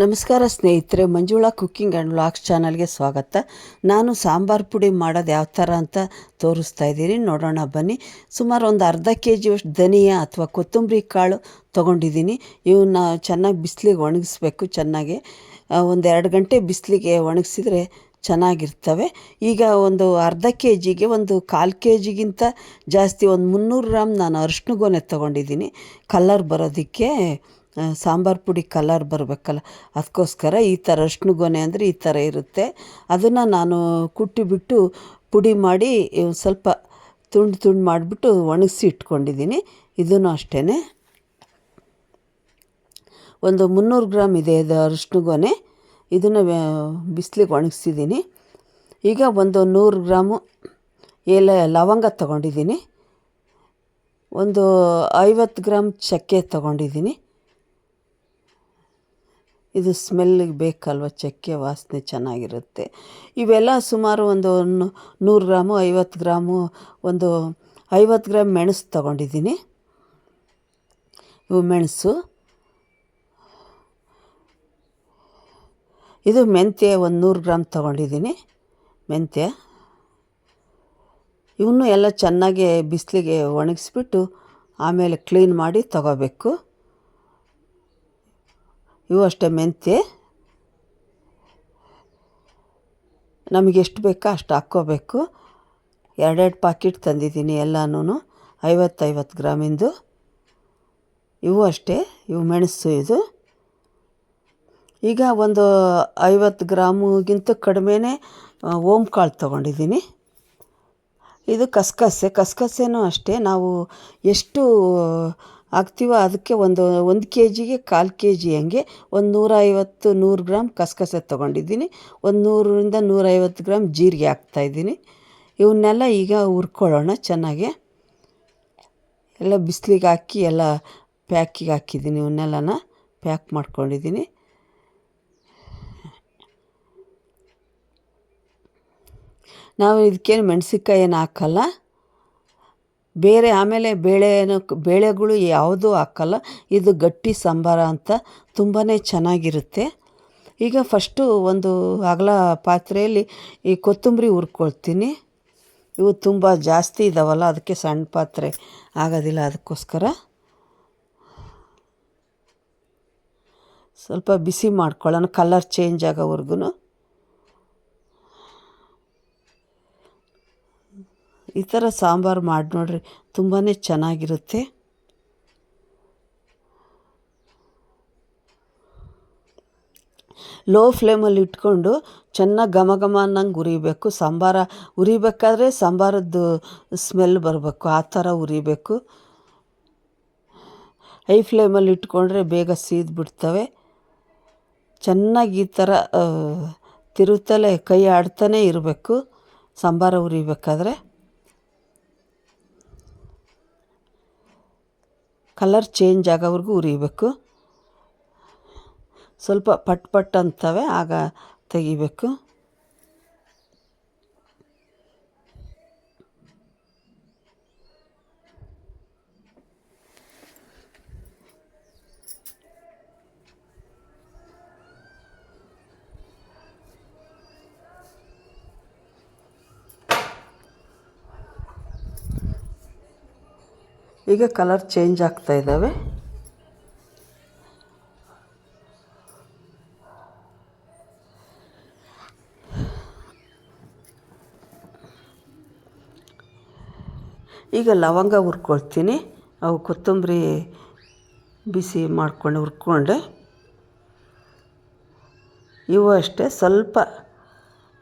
ನಮಸ್ಕಾರ ಸ್ನೇಹಿತರೆ, Manjula cooking and vlogs ಚಾನಲ್ಗೆ ಸ್ವಾಗತ. ನಾನು ಸಾಂಬಾರು ಪುಡಿ ಮಾಡೋದು ಯಾವ ಥರ ಅಂತ ತೋರಿಸ್ತಾ ಇದ್ದೀನಿ. ನೋಡೋಣ, ಬನ್ನಿ. ಸುಮಾರು ಒಂದು ಅರ್ಧ ಕೆ ಜಿಯಷ್ಟು ಧನಿಯಾ ಅಥವಾ ಕೊತ್ತಂಬರಿ ಕಾಳು ತೊಗೊಂಡಿದ್ದೀನಿ. ಇವನ್ನ ಚೆನ್ನಾಗಿ ಬಿಸಿಲಿಗೆ ಒಣಗಿಸ್ಬೇಕು, ಚೆನ್ನಾಗಿ. ಒಂದು ಎರಡು ಗಂಟೆ ಬಿಸಿಲಿಗೆ ಒಣಗಿಸಿದರೆ ಚೆನ್ನಾಗಿರ್ತವೆ. ಈಗ ಒಂದು ಅರ್ಧ ಕೆ ಜಿಗೆ ಒಂದು ಕಾಲು ಕೆ ಜಿಗಿಂತ ಜಾಸ್ತಿ ಒಂದು ಮುನ್ನೂರು ಗ್ರಾಮ್ ನಾನು ಅರಿಶಿನ ಗೊನೆ ತೊಗೊಂಡಿದ್ದೀನಿ. ಕಲ್ಲರ್ ಬರೋದಕ್ಕೆ ಸಾಂಬಾರು ಪುಡಿ ಕಲರ್ ಬರಬೇಕಲ್ಲ. ಅದಕ್ಕೋಸ್ಕರ ಈ ಥರ ಅರಿಶಿನ ಗೊನೆ ಅಂದರೆ ಈ ಥರ ಇರುತ್ತೆ. ಅದನ್ನು ನಾನು ಕುಟ್ಟಿಬಿಟ್ಟು ಪುಡಿ ಮಾಡಿ ಸ್ವಲ್ಪ ತುಂಡು ತುಂಡು ಮಾಡಿಬಿಟ್ಟು ಒಣಗಿಸಿ ಇಟ್ಕೊಂಡಿದ್ದೀನಿ ಇದನ್ನು ಅಷ್ಟೇ ಒಂದು ಮುನ್ನೂರು ಗ್ರಾಮ್ ಇದೆ ಇದು ಅರಿಶಿನ ಗೊನೆ. ಇದನ್ನು ಬಿಸಿಲಿಗೆ ಒಣಗಿಸಿದ್ದೀನಿ ಈಗ ಒಂದು ನೂರು ಗ್ರಾಮು ಏಲ ಲವಂಗ ತಗೊಂಡಿದ್ದೀನಿ ಒಂದು ಐವತ್ತು ಗ್ರಾಮ್ ಚಕ್ಕೆ ತೊಗೊಂಡಿದ್ದೀನಿ ಇದು ಸ್ಮೆಲ್ಲಿಗೆ ಬೇಕಲ್ವ? ಚಕ್ಕೆ ವಾಸನೆ ಚೆನ್ನಾಗಿರುತ್ತೆ. ಇವೆಲ್ಲ ಸುಮಾರು ಒಂದು ನೂರು ಗ್ರಾಮು, ಐವತ್ತು ಗ್ರಾಮು, ಒಂದು ಐವತ್ತು ಗ್ರಾಮ್ ಮೆಣಸು ತೊಗೊಂಡಿದ್ದೀನಿ. ಇವು ಮೆಣಸು. ಇದು ಮೆಂತ್ಯ ಒಂದು ನೂರು ಗ್ರಾಮ್ ತೊಗೊಂಡಿದ್ದೀನಿ. ಮೆಂತ್ಯ. ಇವನ್ನೂ ಎಲ್ಲ ಚೆನ್ನಾಗಿ ಬಿಸಿಲಿಗೆ ಒಣಗಿಸ್ಬಿಟ್ಟು ಆಮೇಲೆ ಕ್ಲೀನ್ ಮಾಡಿ ತಗೋಬೇಕು. ಇವು ಅಷ್ಟೇ ಮೆಂತ್ಯ. ನಮಗೆ ಎಷ್ಟು ಬೇಕೋ ಅಷ್ಟು ಹಾಕ್ಕೋಬೇಕು. ಎರಡೆರಡು ಪಾಕಿಟ್ ತಂದಿದ್ದೀನಿ ಎಲ್ಲನೂ ಐವತ್ತೈವತ್ತು ಗ್ರಾಮಿಂದು. ಇವು ಅಷ್ಟೇ, ಇವು ಮೆಣಸು ಇದು. ಈಗ ಒಂದು ಐವತ್ತು ಗ್ರಾಮುಗಿಂತ ಕಡಿಮೆನೇ ಓಮ್ ಕಾಳು ತೊಗೊಂಡಿದ್ದೀನಿ. ಇದು ಕಸಕಸೆ, ಕಸಕಸೆನೂ ಅಷ್ಟೇ. ನಾವು ಎಷ್ಟು ಹಾಕ್ತೀವೋ ಅದಕ್ಕೆ ಒಂದು ಒಂದು ಕೆ ಜಿಗೆ ಕಾಲು ಕೆ ಜಿ ಹಂಗೆ ಒಂದು ನೂರೈವತ್ತು, ನೂರು ಗ್ರಾಮ್ ಕಸಕಸೆ ತೊಗೊಂಡಿದ್ದೀನಿ. ಒಂದು ನೂರರಿಂದ ನೂರೈವತ್ತು ಗ್ರಾಮ್ ಜೀರಿಗೆ ಹಾಕ್ತಾಯಿದ್ದೀನಿ ಇವನ್ನೆಲ್ಲ ಈಗ ಹುರ್ಕೊಳ್ಳೋಣ ಚೆನ್ನಾಗಿ. ಎಲ್ಲ ಬಿಸಿಲಿಗೆ ಹಾಕಿ, ಎಲ್ಲ ಪ್ಯಾಕಿಗೆ ಹಾಕಿದ್ದೀನಿ ಇವನ್ನೆಲ್ಲನ. ಪ್ಯಾಕ್ ಮಾಡ್ಕೊಂಡಿದ್ದೀನಿ. ನಾವು ಇದಕ್ಕೇನು ಮೆಣಸಿನ್ಕಾಯಿ ಏನು ಹಾಕಲ್ಲ. ಬೇರೆ ಆಮೇಲೆ ಬೇಳೆನು ಬೇಳೆಗಳು ಯಾವುದೂ ಹಾಕಲ್ಲ, ಇದು ಗಟ್ಟಿ ಸಾಂಬಾರ ಅಂತ ತುಂಬಾ ಚೆನ್ನಾಗಿರುತ್ತೆ. ಈಗ ಫಸ್ಟು ಒಂದು ಅಗಲ ಪಾತ್ರೆಯಲ್ಲಿ ಈ ಕೊತ್ತಂಬರಿ ಹುರ್ಕೊಳ್ತೀನಿ. ಇವು ತುಂಬ ಜಾಸ್ತಿ ಇದ್ದಾವಲ್ಲ ಅದಕ್ಕೆ ಸಣ್ಣ ಪಾತ್ರೆ ಆಗೋದಿಲ್ಲ ಅದಕ್ಕೋಸ್ಕರ. ಸ್ವಲ್ಪ ಬಿಸಿ ಮಾಡ್ಕೊಳ್ಳೋಣ, ಕಲರ್ ಚೇಂಜ್ ಆಗೋವರೆಗೂ ಈ ಥರ ಸಾಂಬಾರು ಮಾಡಿ ನೋಡ್ರಿ ತುಂಬಾ ಚೆನ್ನಾಗಿರುತ್ತೆ. ಲೋ ಫ್ಲೇಮಲ್ಲಿ ಇಟ್ಕೊಂಡು ಚೆನ್ನಾಗಿ ಘಮ ಘಮ ಅನ್ನಂಗೆ ಉರಿಬೇಕು ಸಾಂಬಾರ ಉರಿಬೇಕಾದ್ರೆ ಸಾಂಬಾರದ್ದು ಸ್ಮೆಲ್ ಬರಬೇಕು, ಆ ಥರ ಉರಿಬೇಕು ಹೈ ಫ್ಲೇಮಲ್ಲಿ ಇಟ್ಕೊಂಡ್ರೆ ಬೇಗ ಸೀದ್ಬಿಡ್ತವೆ. ಚೆನ್ನಾಗಿ ಈ ಥರ ತಿರುತ್ತಲೇ ಕೈ ಆಡ್ತಾನೆ ಇರಬೇಕು. ಸಾಂಬಾರ ಉರಿಬೇಕಾದ್ರೆ ಕಲರ್ ಚೇಂಜ್ ಆಗೋವರೆಗೂ ಉರಿಬೇಕು. ಸ್ವಲ್ಪ ಪಟ್ ಪಟ್ ಅಂತವೆ ಆಗ ತೆಗಿಬೇಕು. ಈಗ ಕಲರ್ ಚೇಂಜ್ ಆಗ್ತಾ ಇದ್ದಾವೆ ಈಗ ಲವಂಗ ಹುರ್ಕೊಳ್ತೀನಿ. ಅವು ಕೊತ್ತಂಬರಿ ಬಿಸಿ ಮಾಡ್ಕೊಂಡು ಹುರ್ಕೊಂಡೆ. ಇವು ಅಷ್ಟೇ, ಸ್ವಲ್ಪ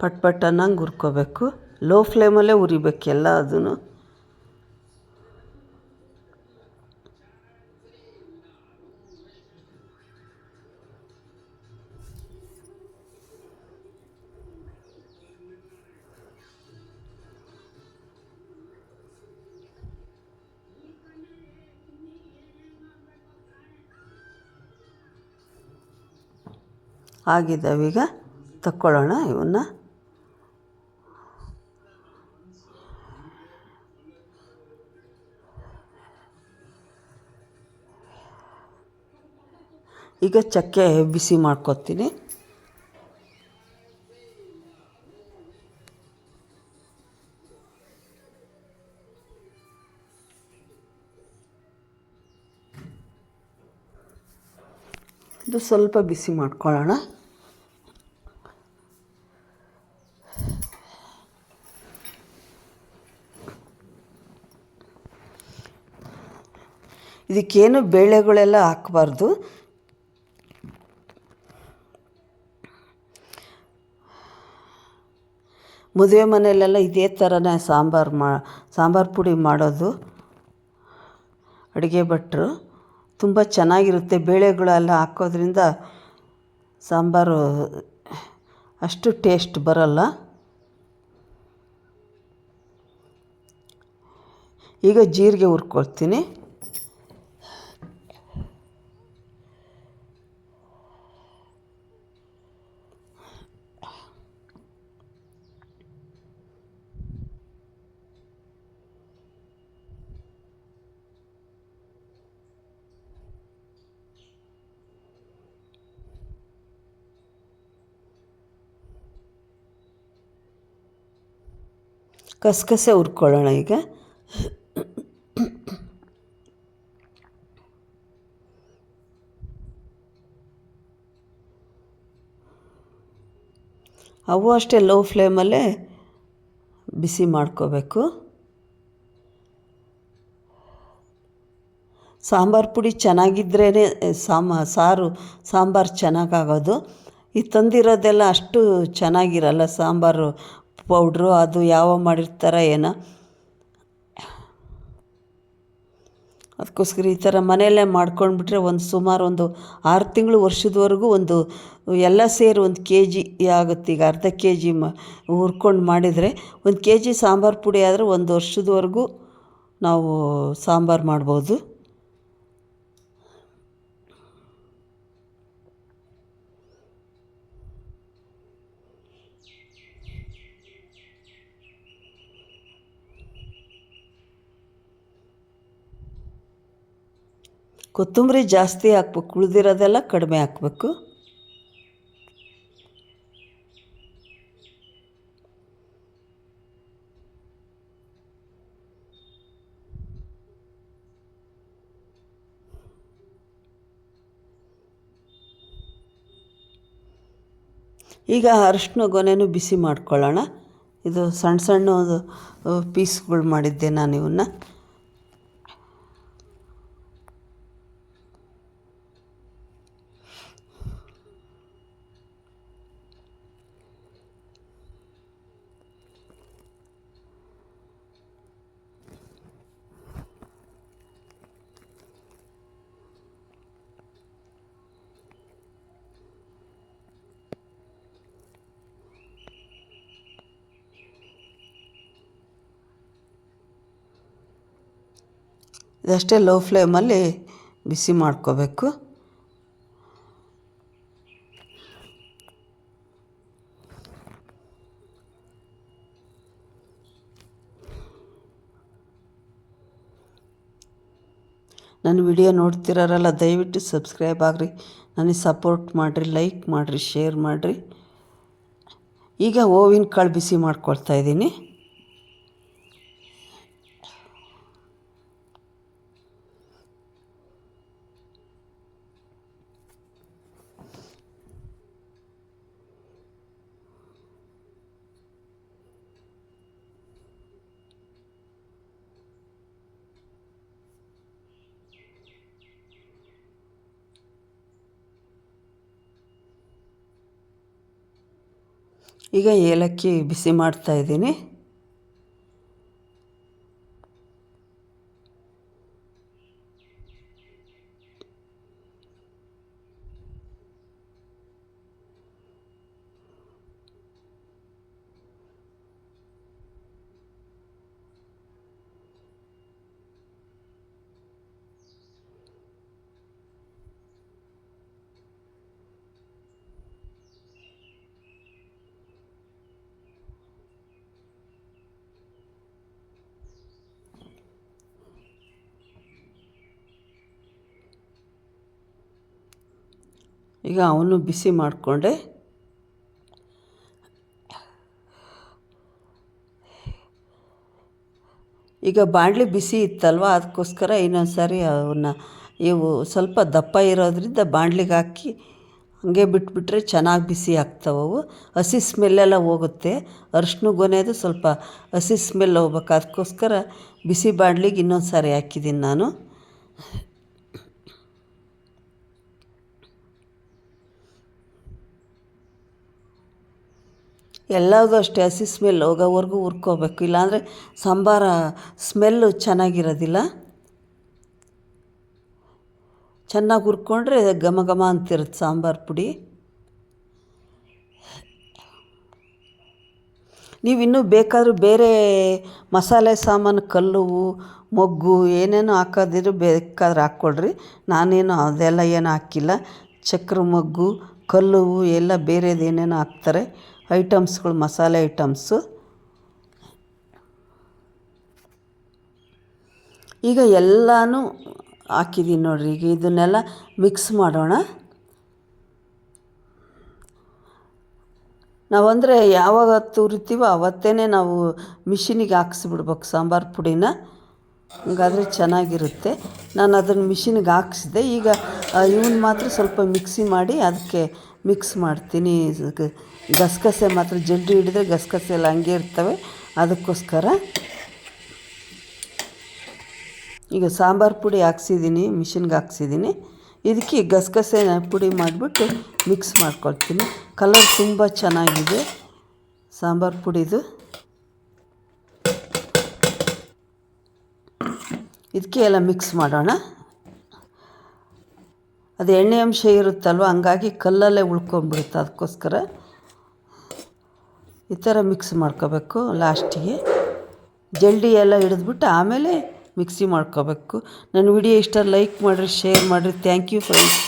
ಪಟ್ ಪಟ್ ಅನ್ನಂಗೆ ಹುರ್ಕೋಬೇಕು. ಲೋ ಫ್ಲೇಮಲ್ಲೇ ಉರಿಬೇಕು ಎಲ್ಲ ಅದೂ ಆಗಿದ್ದಾವೀಗ ತಕ್ಕೊಳ್ಳೋಣ ಇವನ್ನ. ಈಗ ಚಕ್ಕೆ ಬಿಸಿ ಮಾಡ್ಕೊತೀನಿ. ಸ್ವಲ್ಪ ಬಿಸಿ ಮಾಡ್ಕೊಳ್ಳೋಣ. ಇದಕ್ಕೇನು ಬೇಳೆಗಳೆಲ್ಲ ಹಾಕಬಾರ್ದು. ಮದುವೆ ಮನೆಯಲ್ಲೆಲ್ಲ ಇದೇ ಥರನೇ ಸಾಂಬಾರು ಮಾ, ಸಾಂಬಾರು ಪುಡಿ ಮಾಡೋದು. ಅಡುಗೆ ಭಟ್ರು. ತುಂಬ ಚೆನ್ನಾಗಿರುತ್ತೆ ಬೇಳೆಗಳೆಲ್ಲ ಹಾಕೋದ್ರಿಂದ ಸಾಂಬಾರು ಅಷ್ಟು ಟೇಸ್ಟ್ ಬರಲ್ಲ. ಈಗ ಜೀರಿಗೆ ಹುರ್ಕೊಳ್ತೀನಿ. ಕಸಕಸೆ ಹುರ್ಕೊಳ್ಳೋಣ ಈಗ. ಅವು ಅಷ್ಟೇ ಲೋ ಫ್ಲೇಮಲ್ಲೇ ಬಿಸಿ ಮಾಡ್ಕೋಬೇಕು. ಸಾಂಬಾರು ಪುಡಿ ಚೆನ್ನಾಗಿದ್ರೇ ಸಾಮ, ಸಾರು, ಸಾಂಬಾರು ಚೆನ್ನಾಗಾಗೋದು. ಈ ತಂದಿರೋದೆಲ್ಲ ಅಷ್ಟು ಚೆನ್ನಾಗಿರಲ್ಲ ಸಾಂಬಾರು ಪೌಡ್ರು ಅದು ಯಾವ ಮಾಡಿರ್ತಾರೆ ಏನೋ? ಅದಕ್ಕೋಸ್ಕರ ಈ ಥರ ಮನೆಯಲ್ಲೇ ಮಾಡ್ಕೊಂಡ್ಬಿಟ್ರೆ ಒಂದು ಸುಮಾರು ಒಂದು ಆರು ತಿಂಗಳು ವರ್ಷದವರೆಗೂ ಒಂದು ಎಲ್ಲ ಸೇರಿ ಒಂದು ಕೆ ಜಿ ಆಗುತ್ತೆ. ಈಗ ಅರ್ಧ ಕೆ ಜಿ ಮ ಹುರ್ಕೊಂಡು ಮಾಡಿದರೆ ಒಂದು ಕೆ ಜಿ ಸಾಂಬಾರು ಪುಡಿ ಆದರೆ ಒಂದು ವರ್ಷದವರೆಗೂ ನಾವು ಸಾಂಬಾರು ಮಾಡ್ಬೋದು. ಕೊತ್ತಂಬರಿ ಜಾಸ್ತಿ ಹಾಕ್ಬೇಕು, ಉಳಿದಿರೋದೆಲ್ಲ ಕಡಿಮೆ ಹಾಕಬೇಕು. ಈಗ ಅರಶಿನ ಗೊನೆನೂ ಬಿಸಿ ಮಾಡ್ಕೊಳ್ಳೋಣ. ಇದು ಸಣ್ಣ ಸಣ್ಣ ಪೀಸ್ಗಳು ಮಾಡಿದ್ದೆ ನಾನು ಇವನ್ನ. ಇದಷ್ಟೇ ಲೋ ಫ್ಲೇಮಲ್ಲಿ ಬಿಸಿ ಮಾಡ್ಕೋಬೇಕು. ನನ್ನ ವಿಡಿಯೋ ನೋಡ್ತಿರೋರಲ್ಲ ದಯವಿಟ್ಟು ಸಬ್ಸ್ಕ್ರೈಬ್ ಆಗಿರಿ. ನನಗೆ ಸಪೋರ್ಟ್ ಮಾಡಿರಿ ಲೈಕ್ ಮಾಡಿರಿ ಶೇರ್ ಮಾಡಿರಿ. ಈಗ ಓವಿನ ಕಾಳು ಬಿಸಿ ಮಾಡ್ಕೊಳ್ತಾ ಇದ್ದೀನಿ. ಈಗ ಏಲಕ್ಕಿ ಬಿಸಿ ಮಾಡ್ತಾ ಈಗ ಅವನು ಬಿಸಿ ಮಾಡಿಕೊಂಡೆ. ಈಗ ಬಾಣಲೆ ಬಿಸಿ ಇತ್ತಲ್ವ? ಅದಕ್ಕೋಸ್ಕರ ಇನ್ನೊಂದು ಸಾರಿ ಅವನ್ನ ಇವು ಸ್ವಲ್ಪ ದಪ್ಪ ಇರೋದ್ರಿಂದ ಬಾಣಲಿಗೆ ಹಾಕಿ ಹಾಗೆ ಬಿಟ್ಬಿಟ್ರೆ ಚೆನ್ನಾಗಿ ಬಿಸಿ ಆಗ್ತಾವವು ಹಸಿ ಸ್ಮೆಲ್ಲೆಲ್ಲ ಹೋಗುತ್ತೆ. ಅರಿಶಿನ ಗೊನೆದು ಸ್ವಲ್ಪ ಹಸಿ ಸ್ಮೆಲ್ ಹೋಗ್ಬೇಕು. ಅದಕ್ಕೋಸ್ಕರ ಬಿಸಿ ಬಾಣಲಿಗೆ ಇನ್ನೊಂದು ಸಾರಿ ಹಾಕಿದ್ದೀನಿ ನಾನು. ಎಲ್ಲದೂ ಅಷ್ಟೇ, ಹಸಿ ಸ್ಮೆಲ್ ಹೋಗೋವರೆಗೂ ಹುರ್ಕೋಬೇಕು. ಇಲ್ಲಾಂದರೆ ಸಾಂಬಾರ ಸ್ಮೆಲ್ಲು ಚೆನ್ನಾಗಿರೋದಿಲ್ಲ. ಚೆನ್ನಾಗಿ ಹುರ್ಕೊಂಡ್ರೆ ಘಮ ಘಮ ಅಂತಿರುತ್ತೆ ಸಾಂಬಾರು ಪುಡಿ. ನೀವು ಇನ್ನೂ ಬೇಕಾದರೂ ಬೇರೆ ಮಸಾಲೆ ಸಾಮಾನು, ಕಲ್ಲು, ಮೊಗ್ಗು ಏನೇನೋ ಹಾಕೋದಿದ್ರು ಬೇಕಾದ್ರೆ ಹಾಕ್ಕೊಳ್ರಿ. ನಾನೇನು ಅದೆಲ್ಲ ಏನು ಹಾಕಿಲ್ಲ. ಚಕ್ರ ಮೊಗ್ಗು, ಕಲ್ಲು ಎಲ್ಲ ಬೇರೆದು ಏನೇನೋ ಹಾಕ್ತಾರೆ. ಐಟಮ್ಸ್ಗಳು, ಮಸಾಲೆ ಐಟಮ್ಸು. ಈಗ ಎಲ್ಲನೂ ಹಾಕಿದ್ದೀನಿ ನೋಡ್ರಿ. ಈಗ ಇದನ್ನೆಲ್ಲ ಮಿಕ್ಸ್ ಮಾಡೋಣ. ನಾವಂದರೆ ಯಾವಾಗ ತುರಿತೀವೋ ಅವತ್ತೇ ನಾವು ಮಿಷಿನಿಗೆ ಹಾಕ್ಸಿಬಿಡ್ಬೇಕು ಸಾಂಬಾರು ಪುಡಿನ. ಹಂಗಾದರೆ ಚೆನ್ನಾಗಿರುತ್ತೆ. ನಾನು ಅದನ್ನು ಮಿಷಿನಿಗೆ ಹಾಕ್ಸಿದೆ, ಈಗ ಇವನ್ನ ಮಾತ್ರ ಸ್ವಲ್ಪ ಮಿಕ್ಸಿ ಮಾಡಿ ಅದಕ್ಕೆ ಮಿಕ್ಸ್ ಮಾಡ್ತೀನಿ. ಗಸಗಸೆ ಮಾತ್ರ ಜಡ್ಡು ಹಿಡಿದ್ರೆ ಗಸಗಸೆ ಎಲ್ಲ ಹಂಗೆ ಇರ್ತವೆ. ಅದಕ್ಕೋಸ್ಕರ ಈಗ ಸಾಂಬಾರು ಪುಡಿ ಹಾಕ್ಸಿದ್ದೀನಿ, ಮಿಷಿನ್ಗೆ ಹಾಕ್ಸಿದ್ದೀನಿ. ಇದಕ್ಕೆ ಗಸಗಸೆ ಪುಡಿ ಮಾಡಿಬಿಟ್ಟು ಮಿಕ್ಸ್ ಮಾಡ್ಕೊಳ್ತೀನಿ. ಕಲರ್ ತುಂಬ ಚೆನ್ನಾಗಿದೆ ಸಾಂಬಾರು ಪುಡಿದು. ಇದಕ್ಕೆ ಎಲ್ಲ ಮಿಕ್ಸ್ ಮಾಡೋಣ. ಅದು ಎಣ್ಣೆ ಅಂಶ ಇರುತ್ತಲ್ವ, ಹಂಗಾಗಿ ಕಲ್ಲಲ್ಲೇ ಉಳ್ಕೊಂಡ್ಬಿಡುತ್ತೆ ಅದಕ್ಕೋಸ್ಕರ. ಈ ಥರ ಮಿಕ್ಸ್ ಮಾಡ್ಕೋಬೇಕು ಲಾಸ್ಟಿಗೆ ಜಲ್ಡಿ ಎಲ್ಲ ಹಿಡಿದ್ಬಿಟ್ಟು ಆಮೇಲೆ ಮಿಕ್ಸಿ ಮಾಡ್ಕೋಬೇಕು. ನನ್ನ ವಿಡಿಯೋ ಇಷ್ಟ ಲೈಕ್ ಮಾಡಿರಿ ಶೇರ್ ಮಾಡಿರಿ. Thank you friends